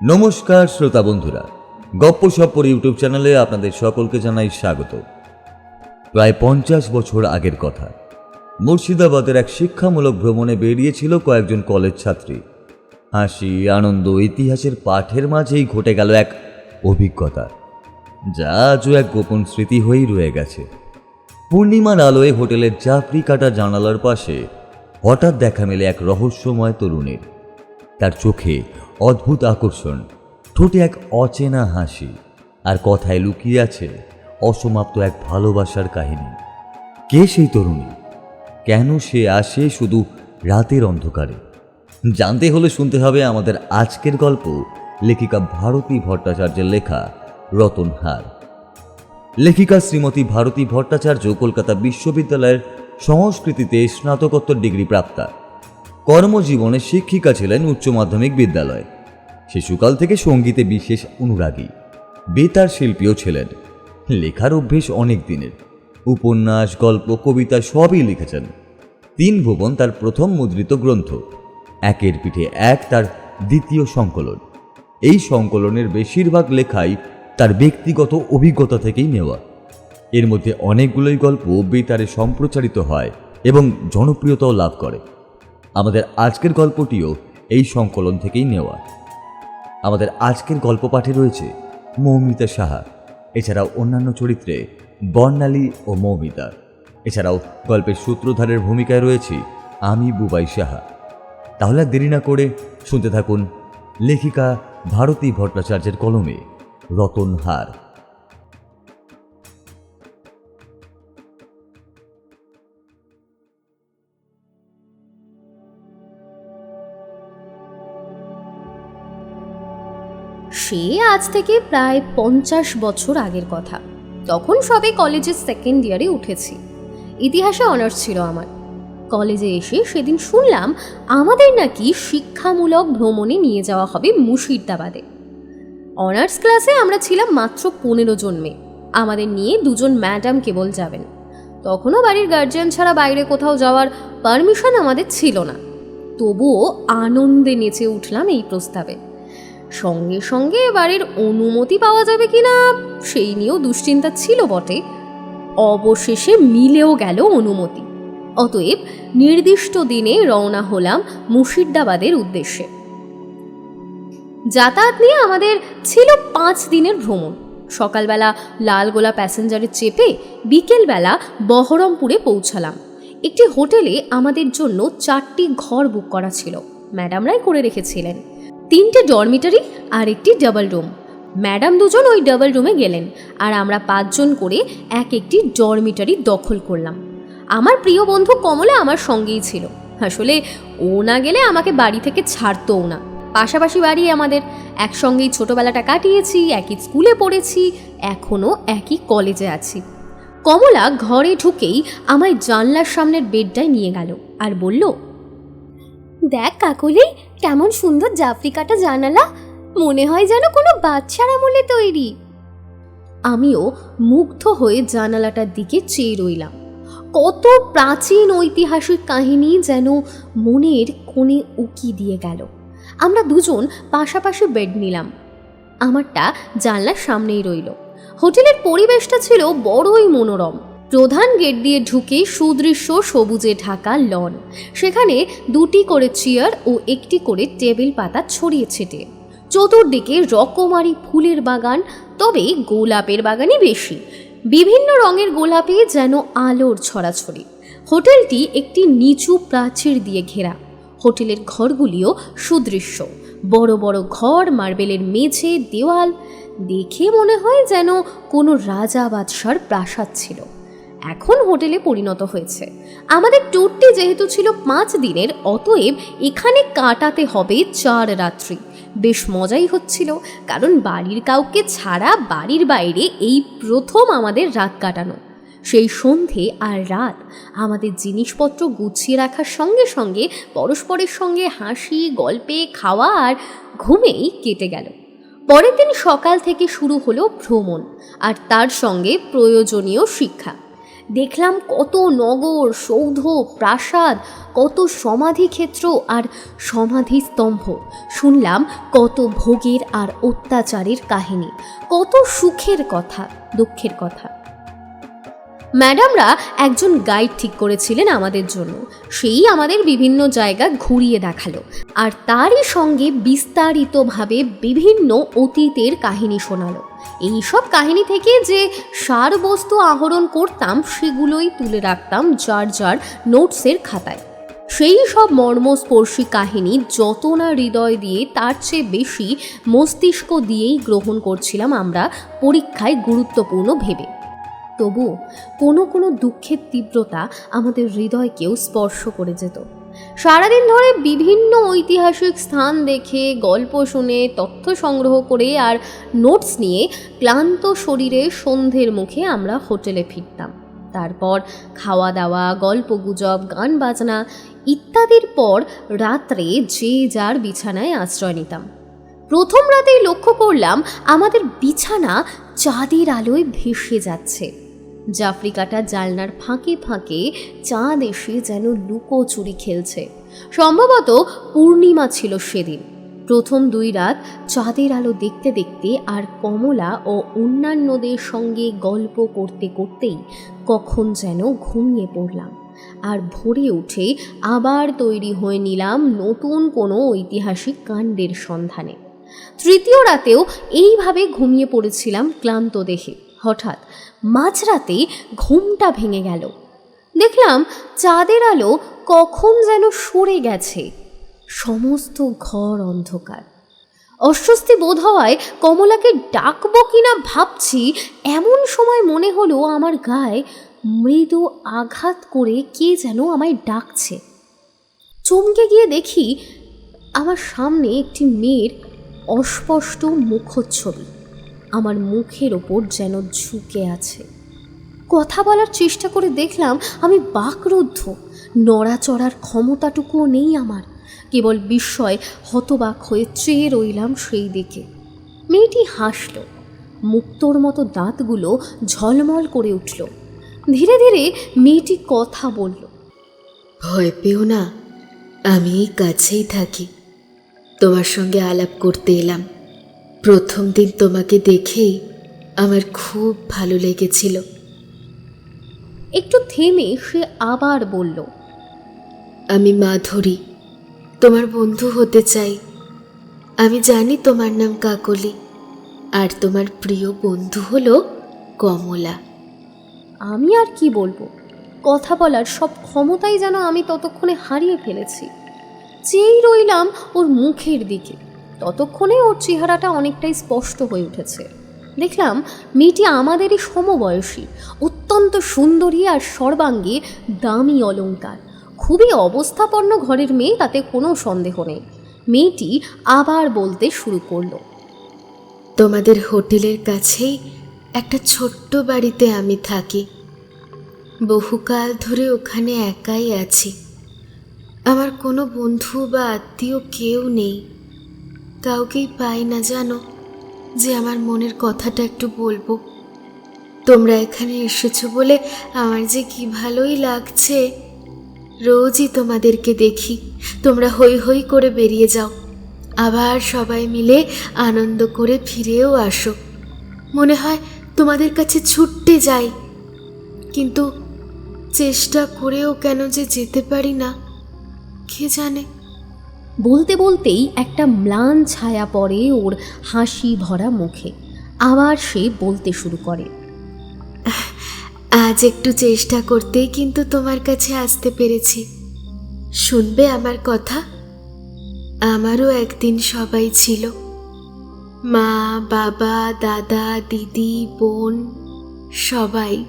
নমস্কার শ্রোতা বন্ধুরা, গপ্প সপ্পর ইউটিউব চ্যানেলে আপনাদের সকলকে জানাই স্বাগত। প্রায় পঞ্চাশ বছর আগের কথা, মুর্শিদাবাদের এক শিক্ষামূলক ভ্রমণে বেরিয়েছিল কয়েকজন কলেজ ছাত্রী। হাসি, আনন্দ, ইতিহাসের পাঠের মাঝেই ঘটে গেল এক অভিজ্ঞতা, যা আজও এক গোপন স্মৃতি হয়েই রয়ে গেছে। পূর্ণিমার আলোয় হোটেলের চাপড়ি কাটা জানালার পাশে হঠাৎ দেখা মেলে এক রহস্যময় তরুণীর। তার চোখে অদ্ভুত আকর্ষণ, ঠোঁটে এক অচেনা হাসি, আর কথায় লুকিয়ে আছে অসমাপ্ত এক ভালোবাসার কাহিনী। কে সেই তরুণী? কেন সে আসে শুধু রাতের অন্ধকারে? জানতে হলে শুনতে হবে আমাদের আজকের গল্প লেখিকা ভারতী ভট্টাচার্যের লেখা রতনহার লেখিকা শ্রীমতী ভারতী ভট্টাচার্য কলকাতা বিশ্ববিদ্যালয়ের সংস্কৃতিতে স্নাতকোত্তর ডিগ্রি প্রাপ্তা। কর্মজীবনে শিক্ষিকা ছিলেন উচ্চ মাধ্যমিক বিদ্যালয়। শিশুকাল থেকে সঙ্গীতে বিশেষ অনুরাগী। বেতার শিল্পীও ছিলেন। লেখার অভ্যেস অনেক দিনের। উপন্যাস, গল্প, কবিতা সবই লিখেছেন। তিন ভুবন তার প্রথম মুদ্রিত গ্রন্থ। একের পিঠে এক তার দ্বিতীয় সংকলন। এই সংকলনের বেশিরভাগ লেখাই তার ব্যক্তিগত অভিজ্ঞতা থেকেই নেওয়া। এর মধ্যে অনেকগুলোই গল্প বেতারে সম্প্রচারিত হয় এবং জনপ্রিয়তাও লাভ করে। আমাদের আজকের গল্পটিও এই সংকলন থেকেই নেওয়া। আমাদের আজকের গল্প পাঠে রয়েছে মৌমিতা সাহা, এছাড়াও অন্যান্য চরিত্রে বর্ণালী ও মৌমিতা। এছাড়াও গল্পের সূত্রধারের ভূমিকায় রয়েছি আমি, বুবাই সাহা। তাহলে দেরি না করে শুনতে থাকুন লেখিকা ভারতী ভট্টাচার্যের কলমে রতনহার সে আজ থেকে প্রায় পঞ্চাশ বছর আগের কথা। তখন সবে কলেজের সেকেন্ড ইয়ারে উঠেছি। ইতিহাসে অনার্স ছিল আমার। কলেজে এসে সেদিন শুনলাম আমাদের নাকি শিক্ষামূলক ভ্রমণে নিয়ে যাওয়া হবে মুর্শিদাবাদে। অনার্স ক্লাসে আমরা ছিলাম মাত্র পনেরো জন মেয়ে। আমাদের নিয়ে দুজন ম্যাডাম কেবল যাবেন। তখনও বাড়ির গার্জিয়ান ছাড়া বাইরে কোথাও যাওয়ার পারমিশন আমাদের ছিল না। তবুও আনন্দে নেচে উঠলাম এই প্রস্তাবে। সঙ্গে সঙ্গে বাড়ির অনুমতি পাওয়া যাবে কিনা, সেই নিয়েও দুশ্চিন্তা ছিল বটে। অবশেষে মিলেও গেল অনুমতি। অতএব নির্দিষ্ট দিনে রওনা হলাম মুর্শিদাবাদের উদ্দেশ্যে। যাতায়াত নিয়ে আমাদের ছিল পাঁচ দিনের ভ্রমণ। সকালবেলা লালগোলা প্যাসেঞ্জারে চেপে বিকেলবেলা বহরমপুরে পৌঁছালাম। একটি হোটেলে আমাদের জন্য চারটি ঘর বুক করা ছিল। ম্যাডামরাই করে রেখেছিলেন। তিনটে ডরমিটারি আর একটি ডাবল রুম। ম্যাডাম দুজন ওই ডাবল রুমে গেলেন আর আমরা পাঁচজন করে এক একটি ডরমিটারি দখল করলাম। আমার প্রিয় বন্ধু কমলা আমার সঙ্গেই ছিল। আসলে ও না গেলে আমাকে বাড়ি থেকে ছাড়তোও না। পাশাপাশি বাড়ি আমাদের। একসঙ্গেই ছোটবেলাটা কাটিয়েছি, একই স্কুলে পড়েছি, এখনও একই কলেজে আছি। কমলা ঘরে ঢুকেই আমায় জানলার সামনের বেডটায় নিয়ে গেল আর বলল, দেখ কাকলি কেমন সুন্দর জাফরি কাটা জানালা। মনে হয় যেন কোনো বাচ্চার আমলে তৈরি। আমিও মুগ্ধ হয়ে জানালাটার দিকে চেয়ে রইলাম। কত প্রাচীন ঐতিহাসিক কাহিনী যেন মনের কোণে উকি দিয়ে গেল। আমরা দুজন পাশাপাশি বেড নিলাম। আমারটা জানলার সামনেই রইল। হোটেলের পরিবেশটা ছিল বড়ই মনোরম। প্রধান গেট দিয়ে ঢুকে সুদৃশ্য সবুজে ঢাকা লন। সেখানে দুটি করে চেয়ার ও একটি করে টেবিল পাতা ছড়িয়ে ছিটে। চতুর্দিকে রকমারি ফুলের বাগান, তবে গোলাপের বাগানই বেশি। বিভিন্ন রঙের গোলাপে যেন আলোর ছড়াছড়ি। হোটেলটি একটি নিচু প্রাচীর দিয়ে ঘেরা। হোটেলের ঘরগুলিও সুদৃশ্য। বড় বড় ঘর, মার্বেলের মেঝে, দেওয়াল। দেখে মনে হয় যেন কোনো রাজা বাদশার প্রাসাদ ছিল। এখন হোটেলে পরিণত হয়েছে। আমাদের ট্যুরটি যেহেতু ছিল পাঁচ দিনের, অতএব এখানে কাটাতে হবে চার রাত্রি। বেশ মজাই হচ্ছিল, কারণ বাড়ির কাউকে ছাড়া বাড়ির বাইরে এই প্রথম আমাদের রাত কাটানো। সেই সন্ধে আর রাত আমাদের জিনিসপত্র গুছিয়ে রাখার সঙ্গে সঙ্গে, পরস্পরের সঙ্গে হাসি, গল্পে, খাওয়া আর ঘুমেই কেটে গেল। পরের দিন সকাল থেকে শুরু হলো ভ্রমণ, আর তার সঙ্গে প্রয়োজনীয় শিক্ষা। দেখলাম কত নগর, সৌধ, প্রাসাদ, কত সমাধিক্ষেত্র আর সমাধিস্তম্ভ। শুনলাম কত ভোগের আর অত্যাচারের কাহিনী। কত সুখের কথা, দুঃখের কথা। ম্যাডামরা একজন গাইড ঠিক করেছিলেন আমাদের জন্য। সেই আমাদের বিভিন্ন জায়গা ঘুরিয়ে দেখাল। আর তারই সঙ্গে বিস্তারিতভাবে বিভিন্ন অতীতের কাহিনী শোনালো। এই সব কাহিনী থেকে যে সারবস্তু আহরণ করতাম, সেগুলোই তুলে রাখতাম যার যার নোটসের খাতায়। সেই সব মর্মস্পর্শী কাহিনী যত না হৃদয় দিয়ে তার চেয়ে বেশি মস্তিষ্ক দিয়েই গ্রহণ করছিলাম আমরা পরীক্ষায় গুরুত্বপূর্ণ ভেবে। তবু কোনো কোনো দুঃখের তীব্রতা আমাদের হৃদয়কেও স্পর্শ করে যেত। সারাদিন ধরে বিভিন্ন ঐতিহাসিক স্থান দেখে, গল্প শুনে, তথ্য সংগ্রহ করে আর নোটস নিয়ে ক্লান্ত শরীরে সন্ধ্যের মুখে আমরা হোটেলে ফিরতাম। তারপর খাওয়া দাওয়া গল্প গুজব গান বাজনা ইত্যাদির পর রাত্রে যে যার বিছানায় আশ্রয় নিতাম। প্রথম রাতেই লক্ষ্য করলাম আমাদের বিছানা চাঁদের আলোয় ভেসে যাচ্ছে। জাফরিকাটা জালনার ফাঁকে ফাঁকে চাঁদ এসে যেন লুকোচুরি খেলছে। সম্ভবত পূর্ণিমা ছিল সেদিন। প্রথম দুই রাত চাঁদের আলো দেখতে দেখতে আর কমলা ও অন্যান্যদের সঙ্গে গল্প করতে করতেই কখন যেন ঘুমিয়ে পড়লাম। আর ভোরে উঠে আবার তৈরি হয়ে নিলাম নতুন কোনো ঐতিহাসিক কাণ্ডের সন্ধানে। তৃতীয় রাতেও এইভাবে ঘুমিয়ে পড়েছিলাম ক্লান্ত দেহে। হঠাৎ মাঝরাতে ঘুমটা ভেঙে গেল। দেখলাম চাঁদের আলো কখন যেন সরে গেছে। সমস্ত ঘর অন্ধকার। অস্বস্তি বোধ হওয়ায় কমলাকে ডাকবো কিনা ভাবছি, এমন সময় মনে হলো আমার গায়ে মৃদু আঘাত করে কে যেন আমায় ডাকছে। চমকে গিয়ে দেখি আমার সামনে একটি মেয়ের অস্পষ্ট মুখচ্ছবি। আমার মুখের ওপর যেন ঝুঁকে আছে। কথা বলার চেষ্টা করে দেখলাম আমি বাকরুদ্ধ। নড়াচড়ার ক্ষমতাটুকুও নেই আমার। কেবল বিস্ময়, হতবাক হয়ে চেয়ে রইলাম সেই দিকে। মেয়েটি হাসল। মুক্তোর মতো দাঁতগুলো ঝলমল করে উঠল। ধীরে ধীরে মেয়েটি কথা বলল, ভয় পেও না, আমি কাছেই থাকি। তোমার সঙ্গে আলাপ করতে এলাম। প্রথম দিন তোমাকে দেখেই আমার খুব ভালো লেগেছিল। একটু থেমে সে আবার বলল আমি মাধুরী তোমার বন্ধু হতে চাই। আমি জানি তোমার নাম কাকলি আর তোমার প্রিয় বন্ধু হলো কমলা। আমি আর কি বলব? কথা বলার সব ক্ষমতাই যেন আমি ততক্ষণে হারিয়ে ফেলেছি। চেয়েই রইলাম ওর মুখের দিকে। ততক্ষণে ওর চেহারাটা অনেকটাই স্পষ্ট হয়ে উঠেছে। দেখলাম মেয়েটি আমাদেরই সমবয়সী, অত্যন্ত সুন্দরী আর সর্বাঙ্গে দামি অলংকার। খুবই অবস্থাপন্ন ঘরের মেয়ে, তাতে কোনো সন্দেহ নেই। মেয়েটি আবার বলতে শুরু করল, তোমাদের হোটেলের কাছেই একটা ছোট্ট বাড়িতে আমি থাকি। বহুকাল ধরে ওখানে একাই আছি। আমার কোনো বন্ধু বা আত্মীয় কেউ নেই। কাউকেই পাই না জানো যে আমার মনের কথাটা একটু বলব। তোমরা এখানে এসেছ বলে আমার যে কি ভালোই লাগছে, রোজই তোমাদেরকে দেখি। তোমরা হই হই করে বেরিয়ে যাও। আবার সবাই মিলে আনন্দ করে ফিরেও আসো। মনে হয় তোমাদের কাছে ছুটতে যাই। কিন্তু চেষ্টা করেও কেন যে যেতে পারি না? কে জানে? বলতে বলতেই একটা ম্লান ছায়া পড়ে ওর হাসি ভরা মুখে। আবার সে বলতে শুরু করে। আজ একটু চেষ্টা করতেই কিন্তু তোমার কাছে আসতে পেরেছি। শুনবে আমার কথা? আমারও একদিন সবাই ছিল। মা, বাবা, দাদা, দিদি, বোন, সবাই।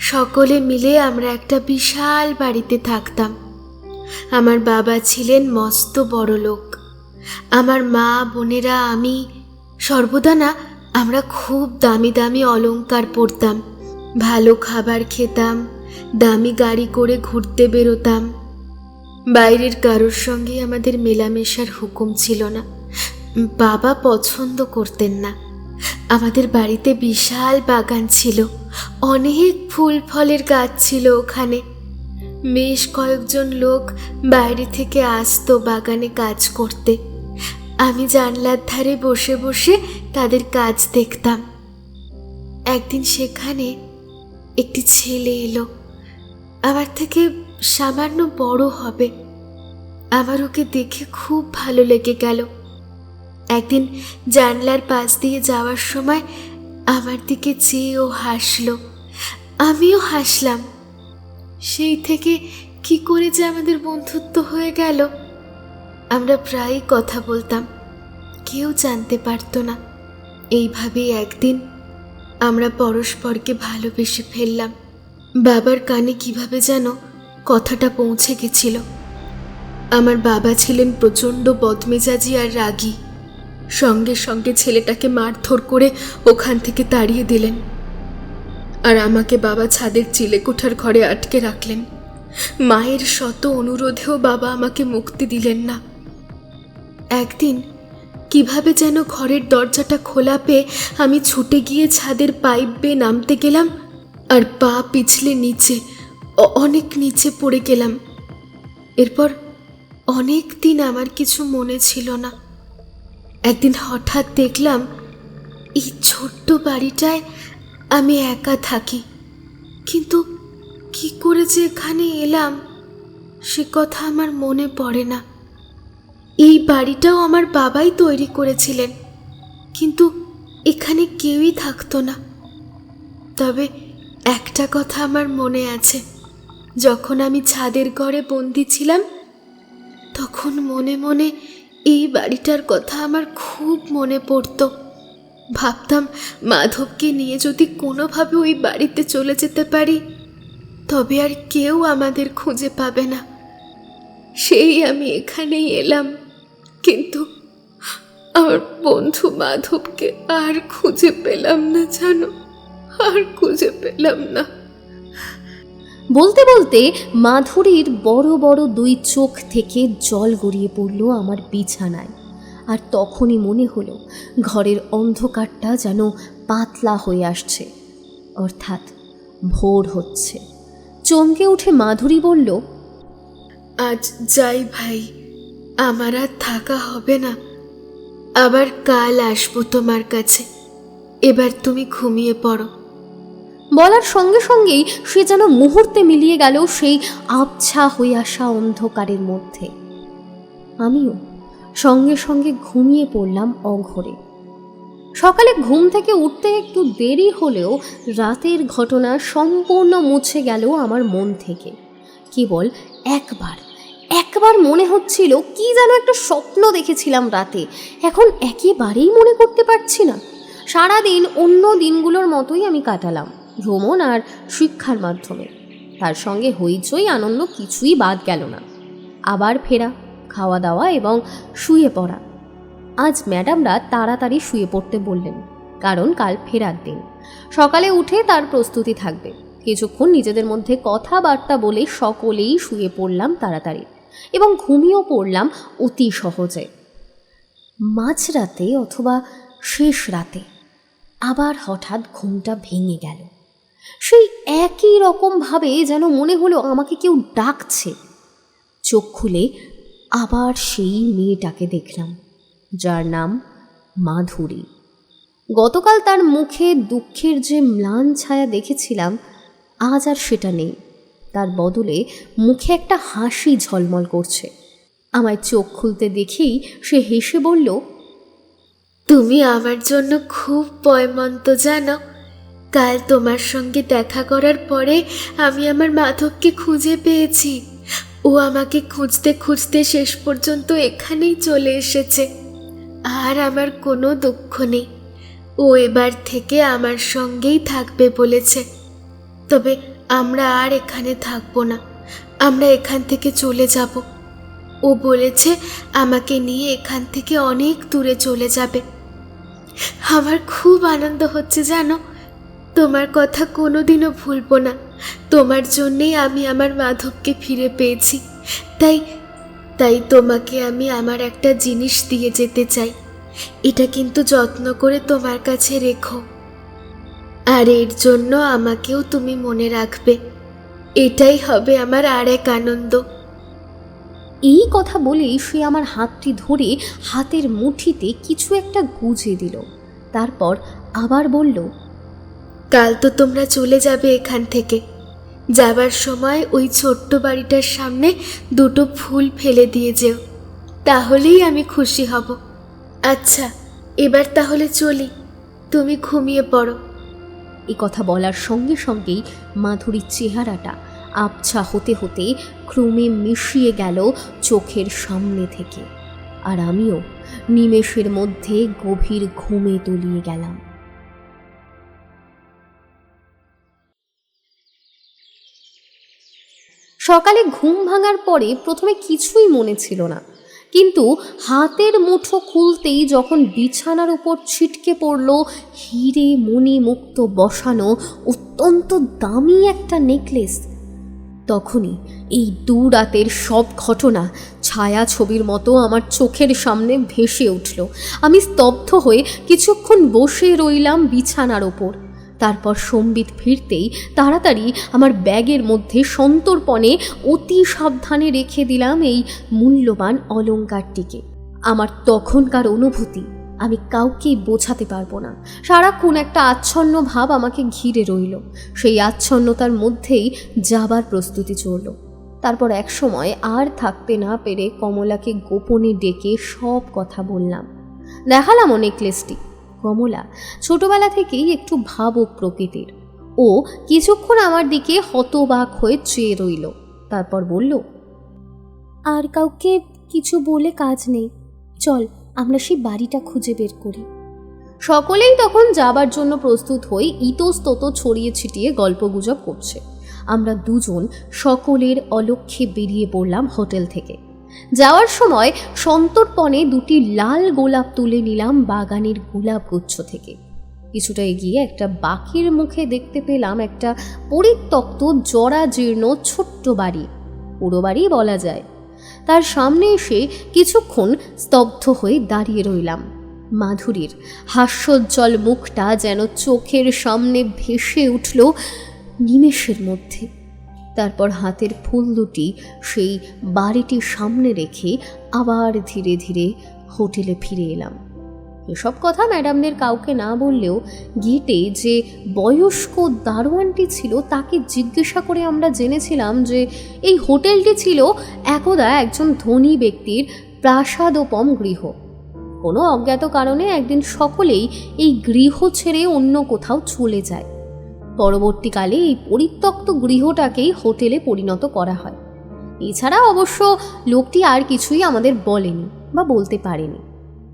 সকলে মিলে আমরা একটা বিশাল বাড়িতে থাকতাম। আমার বাবা ছিলেন মস্ত বড় লোক। আমার মা, বোনেরা, আমি সর্বদা না, আমরা খুব দামি দামি অলংকার পরতাম, ভালো খাবার খেতাম, দামি গাড়ি করে ঘুরতে বেরোতাম। বাইরের কারোর সঙ্গে আমাদের মেলামেশার হুকুম ছিল না। বাবা পছন্দ করতেন না। আমাদের বাড়িতে বিশাল বাগান ছিল। অনেক ফুল ফলের গাছ ছিল ওখানে। বেশ কয়েকজন লোক বাইরে থেকে আসতো বাগানে কাজ করতে। আমি জানলার ধারে বসে বসে তাদের কাজ দেখতাম। একদিন সেখানে একটি ছেলে এলো। আমার থেকে সামান্য বড় হবে। আমার ওকে দেখে খুব ভালো লেগে গেল। একদিন জানলার পাশ দিয়ে যাওয়ার সময় আমার দিকে চেয়ে ও হাসলো। আমিও হাসলাম। সেই থেকে কি করে যে আমাদের বন্ধুত্ব হয়ে গেল? আমরা প্রায়ই কথা বলতাম, কেউ জানতে পারতো না। এইভাবেই একদিন আমরা পরস্পরকে ভালোবেসে ফেললাম। বাবার কানে কীভাবে যেন কথাটা পৌঁছে গেছিল। আমার বাবা ছিলেন প্রচণ্ড বদমেজাজি আর রাগী। সঙ্গে সঙ্গে ছেলেটাকে মারধর করে ওখান থেকে তাড়িয়ে দিলেন। আর আমাকে বাবা ছাদের চিলেকোঠার ঘরে আটকে রাখলেন। মায়ের শত অনুরোধেও বাবা আমাকে মুক্তি দিলেন না। একদিন কীভাবে যেন ঘরের দরজাটা খোলা পেয়ে আমি ছুটে গিয়ে ছাদের পাইপ বেয়ে নামতে গেলাম আর পা পিছলে নিচে অনেক নিচে পড়ে গেলাম। এরপর অনেক দিন আমার কিছু মনে ছিল না। একদিন হঠাৎ দেখলাম এই ছোট্ট বাড়িটায় আমি একা থাকি, কিন্তু কি করে যে এখানে এলাম, সে কথা আমার মনে পড়ে না। এই বাড়িটাও আমার বাবাই তৈরি করেছিলেন, কিন্তু এখানে কেউই থাকতো না। তবে একটা কথা আমার মনে আছে, যখন আমি ছাদের ঘরে বন্দি ছিলাম, তখন মনে মনে এই বাড়িটার কথা আমার খুব মনে পড়তো। ভাবতাম মাধবকে নিয়ে যদি কোনোভাবে ওই বাড়িতে চলে যেতে পারি, তবে আর কেউ আমাদের খুঁজে পাবে না। সেই আমি এখানেই এলাম, কিন্তু আমার বন্ধু মাধবকে আর খুঁজে পেলাম না জানো, আর খুঁজে পেলাম না। বলতে বলতে মাধুরীর বড় বড় দুই চোখ থেকে জল গড়িয়ে পড়ল আমার বিছানায়। আর তখনই মনে হলো ঘরের অন্ধকারটা যেন পাতলা হয়ে আসছে। অর্থাৎ ভোর হচ্ছে। চমকে উঠে মাধুরী বলল আজ যাই ভাই আমার আর থাকা হবে না। আবার কাল আসব তোমার কাছে। এবার তুমি ঘুমিয়ে পড়ো। বলার সঙ্গে সঙ্গেই সে যেন মুহূর্তে মিলিয়ে গেল সেই আবছা হয়ে আসা অন্ধকারের মধ্যে। আমিও সঙ্গে সঙ্গে ঘুমিয়ে পড়লাম অঘরে। সকালে ঘুম থেকে উঠতে একটু দেরি হলেও রাতের ঘটনা সম্পূর্ণ মুছে গেল আমার মন থেকে। কেবল একবার একবার মনে হচ্ছিল কি যেন একটা স্বপ্ন দেখেছিলাম রাতে। এখন একেবারেই মনে করতে পারছি না। সারাদিন অন্য দিনগুলোর মতোই আমি কাটালাম, ভ্রমণ আর শিক্ষার মাধ্যমে। তার সঙ্গে হইচই, আনন্দ কিছুই বাদ গেল না। আবার ফেরা। খাওয়া দাওয়া এবং শুয়ে পড়া। আজ ম্যাডামরা তাড়াতাড়ি শুয়ে পড়তে বললেন, কারণ কাল ফেরার দিন। সকালে উঠে তার প্রস্তুতি থাকবে। কিছুক্ষণ নিজেদের মধ্যে কথাবার্তা বলে সকলেই শুয়ে পড়লাম তাড়াতাড়ি এবং ঘুমিয়েও পড়লাম অতি সহজে। মাঝরাতে অথবা শেষ রাতে আবার হঠাৎ ঘুমটা ভেঙে গেল। সেই একই রকমভাবে যেন মনে হলো আমাকে কেউ ডাকছে। চোখ খুলে আবার সেই মেয়েটাকে দেখলাম, যার নাম মাধুরী। গতকাল তার মুখে দুঃখের যে ম্লান ছায়া দেখেছিলাম, আজ আর সেটা নেই। তার বদলে মুখে একটা হাসি ঝলমল করছে। আমায় চোখ খুলতে দেখেই সে হেসে বলল, তুমি আমার জন্য খুব পয়মন্ত জানো। কাল তোমার সঙ্গে দেখা করার পরে আমি আমার মাধবকে খুঁজে পেয়েছি। ও আমাকে খুঁজতে খুঁজতে শেষ পর্যন্ত এখানেই চলে এসেছে। আর আমার কোনো দুঃখ নেই। ও এবার থেকে আমার সঙ্গেই থাকবে বলেছে। তবে আমরা আর এখানে থাকব না। আমরা এখান থেকে চলে যাব। ও বলেছে আমাকে নিয়ে এখান থেকে অনেক দূরে চলে যাবে। আমার খুব আনন্দ হচ্ছে জানো। তোমার কথা কোনোদিনও ভুলবো না। তোমার জন্যেই আমি আমার মাধবকে ফিরে পেয়েছি। তাই তাই তোমাকে আমি আমার একটা জিনিস দিয়ে যেতে চাই। এটা কিন্তু যত্ন করে তোমার কাছে রেখো। আর এর জন্য আমাকেও তুমি মনে রাখবে। এটাই হবে আমার আর এক আনন্দ। এই কথা বলেই সে আমার হাতটি ধরে হাতের মুঠিতে কিছু একটা গুজে দিল। তারপর আবার বলল কাল তো তোমরা চলে যাবে এখান থেকে। যাবার সময় ওই ছোট্ট বাড়িটার সামনে দুটো ফুল ফেলে দিয়ে যেও। তাহলেই আমি খুশি হব। আচ্ছা এবার তাহলে চলি। তুমি ঘুমিয়ে পড়ো। এ কথা বলার সঙ্গে সঙ্গেই মাধুরীর চেহারাটা আবছা হতে হতে ক্রমে মিশিয়ে গেল চোখের সামনে থেকে। আর আমিও নিমেষের মধ্যে গভীর ঘুমে তলিয়ে গেলাম। সকালে ঘুম ভাঙার পরে প্রথমে কিছুই মনে ছিল না। কিন্তু হাতের মুঠো খুলতেই যখন বিছানার উপর ছিটকে পড়ল, হিরে মণি মুক্ত বসানো অত্যন্ত দামি একটা নেকলেস। তখনই এই দু রাতের সব ঘটনা ছায়া ছবির মতো আমার চোখের সামনে ভেসে উঠল। আমি স্তব্ধ হয়ে কিছুক্ষণ বসে রইলাম বিছানার ওপর। তারপর সম্বিত ফিরতেই তাড়াতাড়ি আমার ব্যাগের মধ্যে সন্তর্পণে অতি সাবধানে রেখে দিলাম এই মূল্যবান অলঙ্কারটিকে। আমার তখনকার অনুভূতি, আমি কাউকেই বোঝাতে পারব না। সারাক্ষণ একটা আচ্ছন্ন ভাব আমাকে ঘিরে রইল। সেই আচ্ছন্নতার মধ্যেই যাবার প্রস্তুতি চলল। তারপর এক সময় আর থাকতে না পেরে কমলাকে গোপনে ডেকে সব কথা বললাম। দেখালাম ও নেকলেসটি কমলা ছোটবেলা থেকেই একটু ভাবুক প্রকৃতির। ও কিছুক্ষণ আমার দিকে হতবাক হয়ে চেয়ে রইল। তারপর বলল, আর কাউকে কিছু বলে কাজ নেই। চল, আমরা সেই বাড়িটা খুঁজে বের করি। সকলেই তখন যাবার জন্য প্রস্তুত হয়ে ইতস্তত ছড়িয়ে ছিটিয়ে গল্পগুজব করছে। আমরা দুজন সকলের অলক্ষ্যে বেরিয়ে পড়লাম হোটেল থেকে। যাওয়ার সময় সন্তর্পণে দুটি লাল গোলাপ তুলে নিলাম বাগানের গোলাপ গুচ্ছ থেকে। কিছুটা এগিয়ে একটা বাকির মুখে দেখতে পেলাম একটা পরিত্যক্ত, জরাজীর্ণ, ছোট্ট বাড়ি। পুরো বাড়ি বলা যায়। তার সামনে এসে কিছুক্ষণ স্তব্ধ হয়ে দাঁড়িয়ে রইলাম। মাধুরীর হাস্যোজ্জ্বল মুখটা যেন চোখের সামনে ভেসে উঠল নিমেষের মধ্যে। তারপর হাতের ফুল দুটি সেই বাড়িটির সামনে রেখে আবার ধীরে ধীরে হোটেলে ফিরে এলাম। এসব কথা ম্যাডামদের কাউকে না বললেও গেটে যে বয়স্ক দারোয়ানটি ছিল তাকে জিজ্ঞাসা করে আমরা জেনেছিলাম যে এই হোটেলটি ছিল একদা একজন ধনী ব্যক্তির প্রাসাদোপম গৃহ। কোনো অজ্ঞাত কারণে একদিন সকলেই এই গৃহ ছেড়ে অন্য কোথাও চলে যায়। পরবর্তীকালে এই পরিত্যক্ত গৃহটাকেই হোটেলে পরিণত করা হয়। এছাড়া অবশ্য লোকটি আর কিছুই আমাদের বলেনি বা বলতে পারেনি।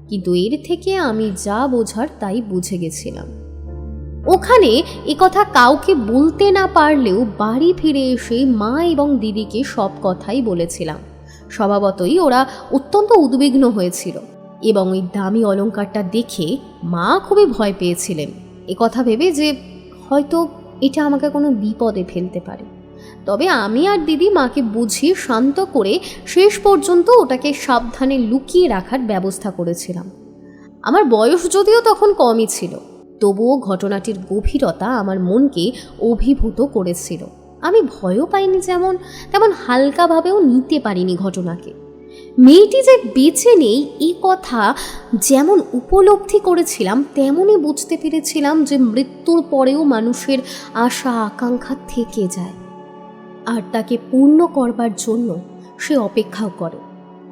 কিন্তু এর থেকে আমি যা বোঝার তাই বুঝে গেছিলাম। ওখানে কথা কাউকে বলতে না পারলেও বাড়ি ফিরে এসে মা এবং দিদিকে সব কথাই বলেছিলাম। স্বভাবতই ওরা অত্যন্ত উদ্বিগ্ন হয়েছিল এবং ওই দামি অলঙ্কারটা দেখে মা খুবই ভয় পেয়েছিলেন। কথা ভেবে যে হয়তো এটা আমাকে কোনো বিপদে ফেলতে পারে। তবে আমি আর দিদি মাকে বুঝিয়ে শান্ত করে শেষ পর্যন্ত ওটাকে সাবধানে লুকিয়ে রাখার ব্যবস্থা করেছিলাম। আমার বয়স যদিও তখন কমই ছিল, তবুও ঘটনাটির গভীরতা আমার মনকে অভিভূত করেছিল। আমি ভয়ও পাইনি যেমন, তেমন হালকাভাবেও নিতে পারিনি ঘটনাকে। মেয়েটি যে বেঁচে নেই, এ কথা যেমন উপলব্ধি করেছিলাম, তেমনই বুঝতে পেরেছিলাম যে মৃত্যুর পরেও মানুষের আশা, আকাঙ্ক্ষা থেকে যায়। আর তাকে পূর্ণ করবার জন্য সে অপেক্ষাও করে।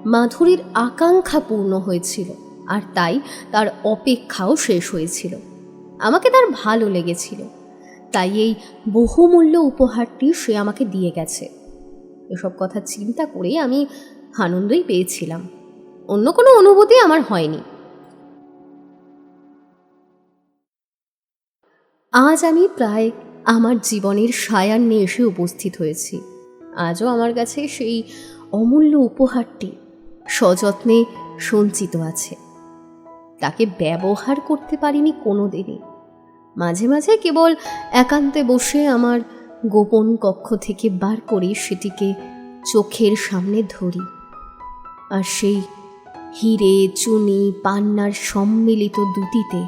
মাধুরীর আকাঙ্ক্ষা পূর্ণ হয়েছিল, আর তাই তার অপেক্ষাও শেষ হয়েছিল। আমাকে তার ভালো লেগেছিল। তাই এই বহুমূল্য উপহারটি সে আমাকে দিয়ে গেছে। এসব কথা চিন্তা করে আমি আনন্দই পেয়েছিলাম। অন্য কোনো অনুভূতি আমার হয়নি। আজ আমি প্রায় আমার জীবনের সায়ান্নে এসে উপস্থিত হয়েছি। আজও আমার কাছে সেই অমূল্য উপহারটি সযত্নে সঞ্চিত আছে। তাকে ব্যবহার করতে পারিনি কোনো দিনই মাঝে মাঝে কেবল একান্তে বসে আমার গোপন কক্ষ থেকে বার করে সেটিকে চোখের সামনে ধরি। আর সেই হিরে, চুনি, পান্নার সম্মিলিত দুটিতে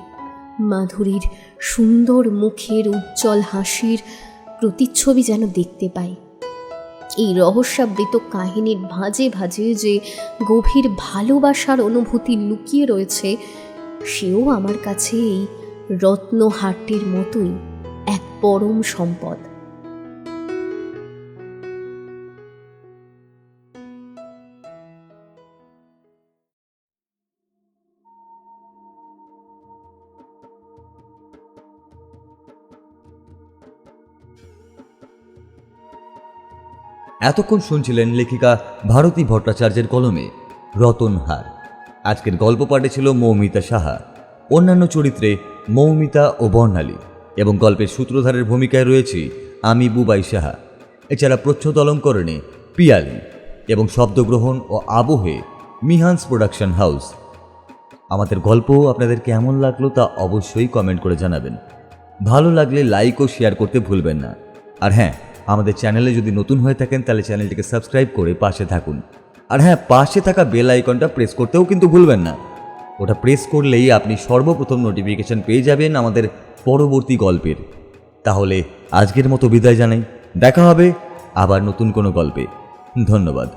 মাধুরীর সুন্দর মুখের উজ্জ্বল হাসির প্রতিচ্ছবি যেন দেখতে পাই। এই রহস্যাবৃত কাহিনীর ভাঁজে ভাঁজে যে গভীর ভালোবাসার অনুভূতি লুকিয়ে রয়েছে, সেও আমার কাছে এই রত্নহাটটির মতোই এক পরম সম্পদ। এতক্ষণ শুনছিলেন লেখিকা ভারতী ভট্টাচার্যের কলমে রতনহার আজকের গল্প পাঠে ছিল মৌমিতা সাহা। অন্যান্য চরিত্রে মৌমিতা ও বর্ণালী। এবং গল্পের সূত্রধারের ভূমিকায় রয়েছি আমি বুবাই সাহা। এছাড়া প্রচ্ছদ অলঙ্করণে পিয়ালি এবং শব্দগ্রহণ ও আবহে মিহান্স প্রোডাকশন হাউস। আমাদের গল্প আপনাদের কেমন লাগল তা অবশ্যই কমেন্ট করে জানাবেন। ভালো লাগলে লাইক ও শেয়ার করতে ভুলবেন না। আর হ্যাঁ আমাদের চ্যানেলে যদি নতুন হয়ে থাকেন, তাহলে চ্যানেলটিকে সাবস্ক্রাইব করে পাশে থাকুন। আর হ্যাঁ পাশে থাকা বেল আইকনটা প্রেস করতেও কিন্তু ভুলবেন না। ওটা প্রেস করলেই আপনি সর্বপ্রথম নোটিফিকেশন পেয়ে যাবেন আমাদের পরবর্তী গল্পের। তাহলে আজকের মতো বিদায় জানাই। দেখা হবে আবার নতুন কোনো গল্পে। ধন্যবাদ।